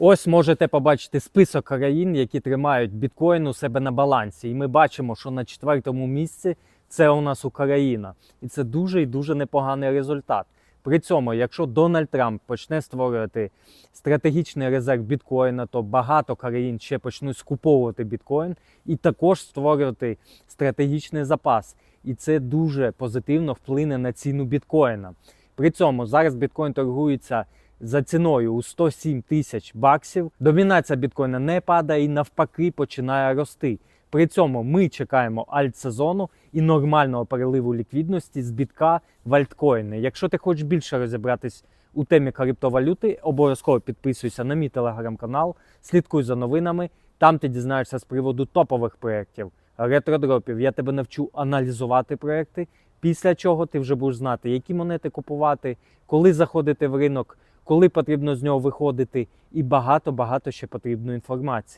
Ось можете побачити список країн, які тримають біткоін у себе на балансі. І ми бачимо, що на четвертому місці це у нас Україна. І це дуже і дуже непоганий результат. При цьому, якщо Дональд Трамп почне створювати стратегічний резерв біткоїна, то багато країн ще почнуть скуповувати біткоін і також створювати стратегічний запас. І це дуже позитивно вплине на ціну біткоїна. При цьому зараз біткоін торгується за ціною у 107 тисяч баксів. Домінація біткоїна не падає і навпаки починає рости. При цьому ми чекаємо альтсезону і нормального переливу ліквідності з бітка в альткоїни. Якщо ти хочеш більше розібратись у темі криптовалюти, обов'язково підписуйся на мій телеграм-канал, слідкуй за новинами. Там ти дізнаєшся з приводу топових проєктів, ретродропів. Я тебе навчу аналізувати проєкти, після чого ти вже будеш знати, які монети купувати, коли заходити в ринок, коли потрібно з нього виходити, і багато-багато ще потрібної інформації.